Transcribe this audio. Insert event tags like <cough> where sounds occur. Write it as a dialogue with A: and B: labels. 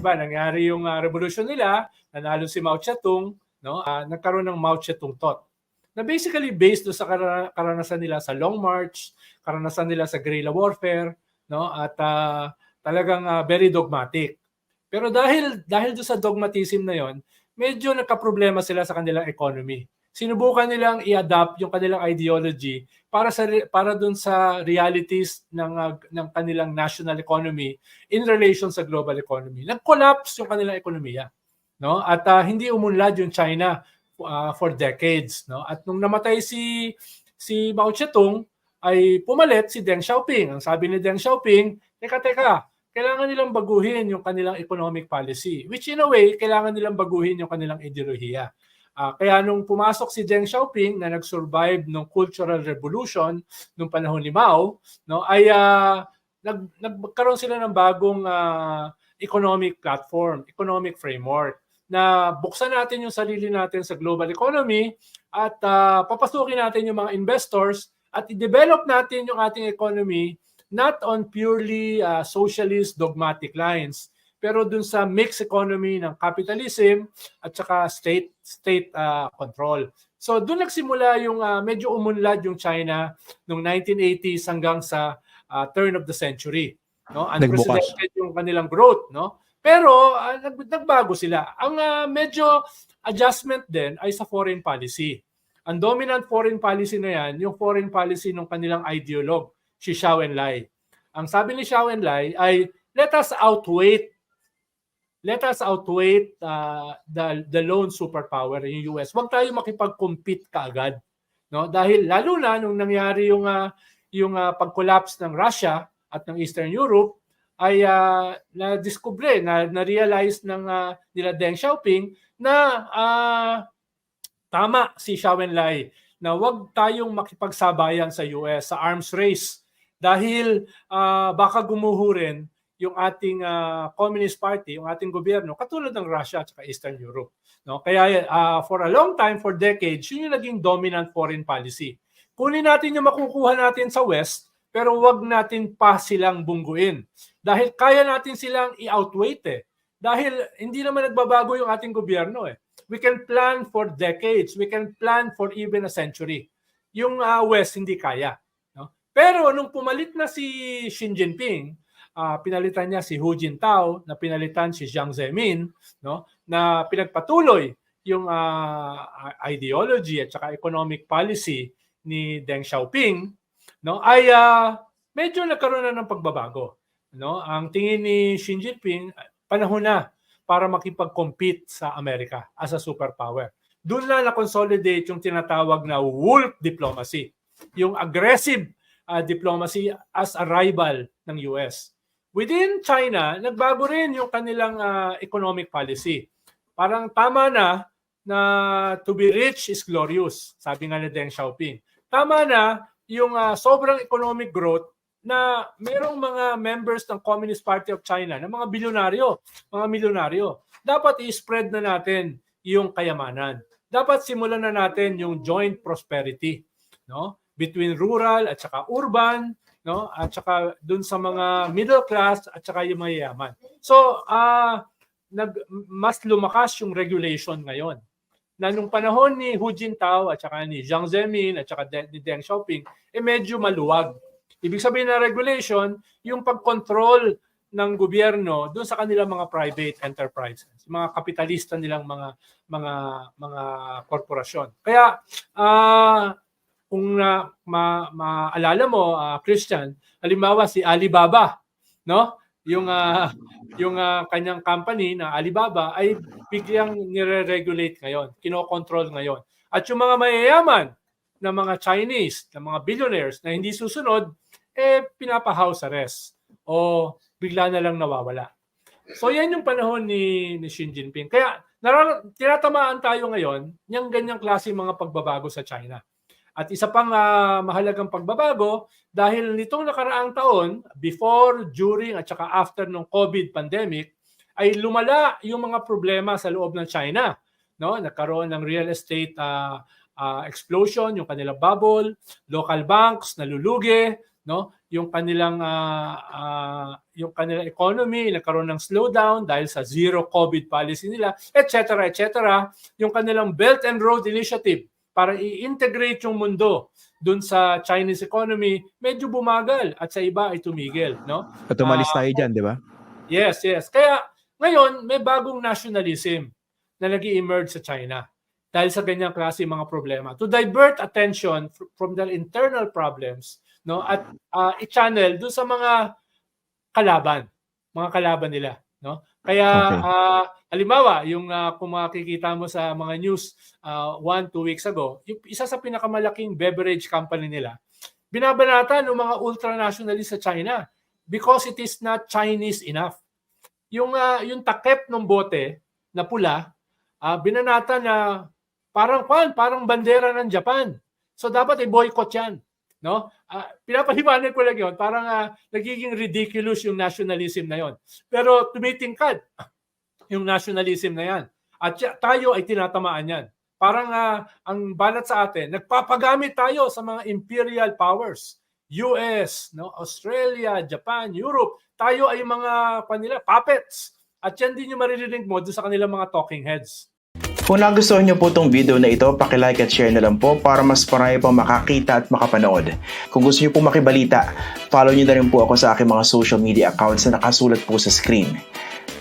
A: di ba, nangyari yung uh, revolution nila, nanalo si Mao Zedong, no? Uh, nagkaroon ng Mao Zedong thought. Na basically based do sa kar- karanasan nila sa Long March, karanasan nila sa guerrilla warfare, no? At uh, talagang uh, very dogmatic. Pero dahil dahil do sa dogmatism na 'yon, medyo nagka-problema sila sa kanilang economy. Sinubukan nilang i-adapt yung kanilang ideology para sa para dun sa realities ng uh, ng kanilang national economy in relation sa global economy. Nag-collapse yung kanilang ekonomiya, no? At uh, hindi umunlad yung China uh, for decades, no? At nung namatay si si Mao Zedong ay pumalit si Deng Xiaoping. Ang sabi ni Deng Xiaoping, teka teka, kailangan nilang baguhin yung kanilang economic policy, which in a way, kailangan nilang baguhin yung kanilang ideolohiya. Uh, kaya nung pumasok si Deng Xiaoping na nag-survive ng Cultural Revolution nung panahon ni Mao, no, ay uh, nag, nagkaroon sila ng bagong uh, economic platform, economic framework na buksan natin yung sarili natin sa global economy at uh, papasukin natin yung mga investors at i-develop natin yung ating economy not on purely uh, socialist dogmatic lines pero dun sa mixed economy ng capitalism at saka state state uh, control. So doon nagsimula yung uh, medyo umunlad yung China noong 1980s hanggang sa uh, turn of the century. No? Unprecedented yung kanilang growth, no? Pero uh, nag, nagbago sila. Ang uh, medyo adjustment din ay sa foreign policy. Ang dominant foreign policy na yan, yung foreign policy ng kanilang ideolog, si Xiao Enlai. Ang sabi ni Xiao Enlai ay let us outweigh let us outweigh uh, the the lone superpower in US. Huwag tayo makipag-compete kaagad, no? Dahil lalo na nung nangyari yung uh, yung uh, pag-collapse ng Russia at ng Eastern Europe ay uh, na-discover, na na-realize ng uh, nila Deng Xiaoping na uh, tama si Xiao Enlai na huwag tayong makipagsabayan sa US sa arms race dahil uh, baka gumuho rin yung ating uh, Communist Party, yung ating gobyerno, katulad ng Russia at Eastern Europe. No? Kaya uh, for a long time, for decades, yun yung naging dominant foreign policy. Kunin natin yung makukuha natin sa West, pero wag natin pa silang bungguin. Dahil kaya natin silang i-outweight eh. Dahil hindi naman nagbabago yung ating gobyerno eh. We can plan for decades. We can plan for even a century. Yung uh, West hindi kaya. No? Pero nung pumalit na si Xi Jinping, uh, pinalitan niya si Hu Jintao, na pinalitan si Jiang Zemin, no? na pinagpatuloy yung uh, ideology at saka economic policy ni Deng Xiaoping, no? ay uh, medyo nagkaroon na ng pagbabago. No? Ang tingin ni Xi Jinping, panahon na para makipag-compete sa Amerika as a superpower. Doon na na-consolidate yung tinatawag na wolf diplomacy, yung aggressive uh, diplomacy as a rival ng US. Within China, nagbago rin yung kanilang uh, economic policy. Parang tama na na to be rich is glorious, sabi nga ni Deng Xiaoping. Tama na yung uh, sobrang economic growth na merong mga members ng Communist Party of China, na mga bilyonaryo, mga milyonaryo. Dapat i-spread na natin yung kayamanan. Dapat simulan na natin yung joint prosperity, no? Between rural at saka urban, no? At saka dun sa mga middle class at saka yung mayayaman. So, uh, nag mas lumakas yung regulation ngayon. Na nung panahon ni Hu Jintao at saka ni Jiang Zemin at saka ni Deng Xiaoping, eh medyo maluwag. Ibig sabihin na regulation, yung pag-control ng gobyerno doon sa kanilang mga private enterprises, mga kapitalista nilang mga mga mga korporasyon. Kaya uh, kung na ma, maalala mo uh, Christian, halimbawa si Alibaba, no? Yung uh, yung uh, kanyang company na Alibaba ay biglang nire-regulate ngayon, kino-control ngayon. At yung mga mayayaman na mga Chinese, na mga billionaires na hindi susunod, eh pinapa-house arrest o bigla na lang nawawala. So yan yung panahon ni, ni Xi Jinping. Kaya narar- tinatamaan tayo ngayon ng ganyang klase mga pagbabago sa China. At isa pang uh, mahalagang pagbabago dahil nitong nakaraang taon, before, during at saka after ng COVID pandemic, ay lumala yung mga problema sa loob ng China. No? Nagkaroon ng real estate uh, uh, explosion, yung kanilang bubble, local banks nalulugi, no? Yung kanilang ah, ah, yung kanilang economy nagkaroon ng slowdown dahil sa zero COVID policy nila, etc. etc. Yung kanilang Belt and Road Initiative para i-integrate yung mundo dun sa Chinese economy, medyo bumagal at sa iba ay tumigil, no?
B: At umalis
A: Ah,
B: tayo dyan, di ba?
A: Yes, yes. Kaya ngayon may bagong nationalism na nag emerge sa China dahil sa ganyang klase mga problema to divert attention fr- from their internal problems no at uh, i-channel doon sa mga kalaban mga kalaban nila no kaya
B: Okay.
A: ah, halimbawa yung ah, kung makikita mo sa mga news ah, one two weeks ago yung isa sa pinakamalaking beverage company nila binabanata ng mga ultranationalist sa China because it is not Chinese enough yung ah, yung takip ng bote na pula ah, binanata na parang kwan, parang bandera ng Japan. So dapat i-boycott 'yan, no? Ah, pinapaliwanag ko lang 'yon, parang ah, nagiging ridiculous yung nationalism na 'yon. Pero tumitingkad <laughs> yung nationalism na 'yan. At tayo ay tinatamaan 'yan. Parang ah, ang balat sa atin, nagpapagamit tayo sa mga imperial powers. US, no, Australia, Japan, Europe, tayo ay mga kanila puppets. At yan din yung maririnig mo doon sa kanilang mga talking heads.
C: Kung nagustuhan niyo po itong video na ito, pakilike at share na lang po para mas marami pang makakita at makapanood. Kung gusto niyo po makibalita, follow niyo na rin po ako sa aking mga social media accounts na nakasulat po sa screen.